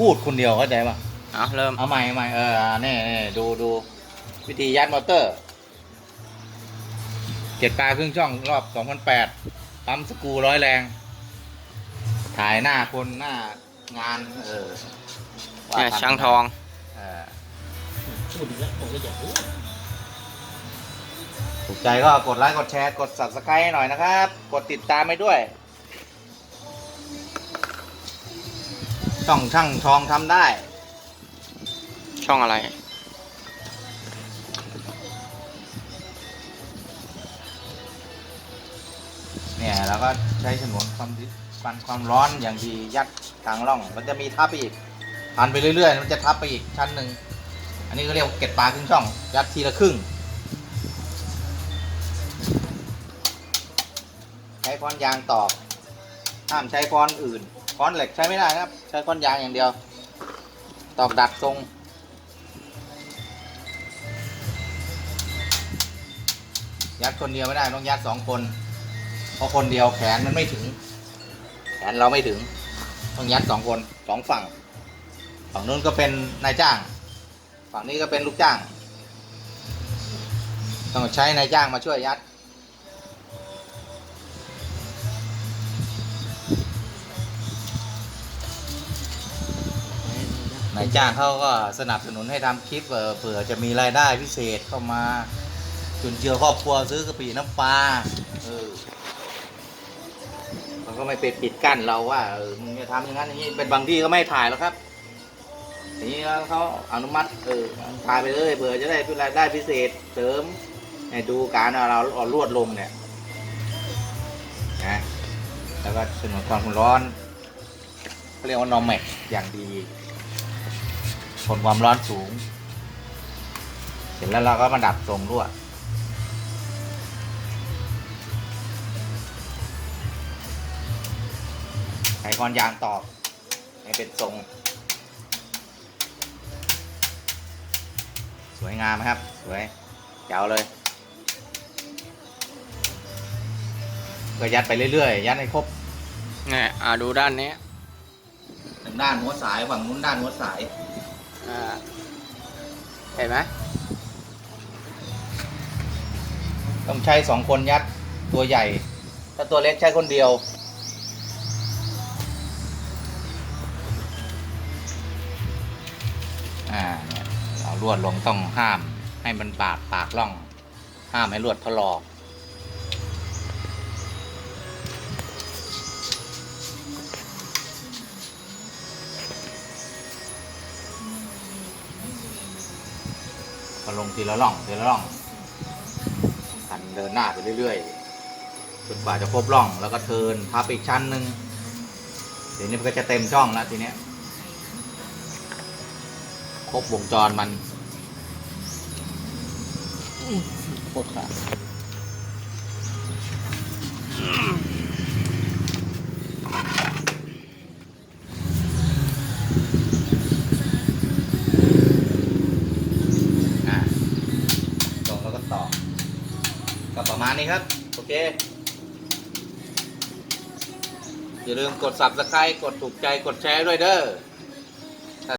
พูดคนเดียวเข้าใจปะเอาเริ่มเอาใหม่เอาใหม่เออนี่นี่ดูดูวิธียัดมอเตอร์เจ็ดปลาครึ่งช่องรอบ2008ปั๊มสกรูร้อยแรง ถ่ายหน้าคนหน้างาน เออว่เนี่ยทำช่างทองเออพูดอีกแล้วผมก็อยากรู้ถูกใจก็กดไลค์กดแชร์ กด subscribe ให้หน่อยนะครับ กดติดตามไปด้วย ช่องช่างทองทำได้ ช่องอะไร เนี่ยเราก็ใช้ฉนวนความความความร้อนอย่างดียัดกลางร่อง มันจะมีทับไปอีกพันไปเรื่อยๆ มันจะทับไปอีกชั้นหนึ่งอันนี้ก็เรียกว่าเก็ดปลาครึ่งช่อง ยัดทีละครึ่ง ใช้ค้อนยางตอกห้ามใช้ค้อนอื่น ค้อนเหล็กใช้ไม่ได้นะครับ ใช้ค้อนยางอย่างเดียว ตอกดัดทรง ยัดคนเดียวไม่ได้ต้องยัดสองคน เพราะคนเดียวแขนมันไม่ถึง แขนเราไม่ถึง ต้องยัดสองคนสองฝั่ง ฝั่งนู้นก็เป็นนายจ้าง ฝั่งนี้ก็เป็นลูกจ้าง ต้องใช้นายจ้างมาช่วยยัดายจ้างเขาก็สนับสนุนให้ทำคลิปเผื่อจะมีรายได้พิเศษเข้ามาจุนเจือครอบครัวซื้อกะปิน้ำปลาเออเขาก็ไม่ไปปิดกั้นเราว่าเออมึงจะทำอย่างนั้นอย่างนี้เป็นบางที่ก็ไม่ถ่ายหรอกครับทีนี้เขาอนุมัติเออถ่ายไปเลยเผื่อจะได้รายได้พิเศษเสริมให้ดูการเอาเราเอาลวดลงเนี่ยนะแล้วก็สนวนความร้อนเขาเรียกว่า นอมแม็กอย่างดี ทนความร้อนสูง เสร็จแล้วเราก็มาดัดทรงลวดไขก้อนยางตอกให้เป็นทรง สวยงามไหมครับ สวยเจ๋วเลยก็ยัดไปเรื่อยๆ ยัดให้ครบเนี่ยอ่าดูด้านนี้หนึ่งด้านหัวสายฝั่งนู้นด้านหัวสายอ่า เห็นไหมต้องใช้สองคนยัดตัวใหญ่ ถ้าตัวเล็กใช้คนเดียว อ่าเนี่ยเอาลวดลงต้องห้ามให้มันบาดปากล่อง ห้ามให้ลวดถลอก ก็ลงทีละล่องทีละล่องพันเดินหน้าไปเรื่อยๆจนกว่าจะครบล่องแล้วก็เทินพับอีกชั้นหนึ่งเดี๋ยวนี้มันก็จะเต็มช่องแล้วทีเนี้ยครบวงจรมันโคตรขาด อะลงแล้วก็ต่อ ก็ประ มาณนี้ครับ โอเค อย่าลืมกด subscribe กดถูกใจกดแชร์ด้วยเด้อ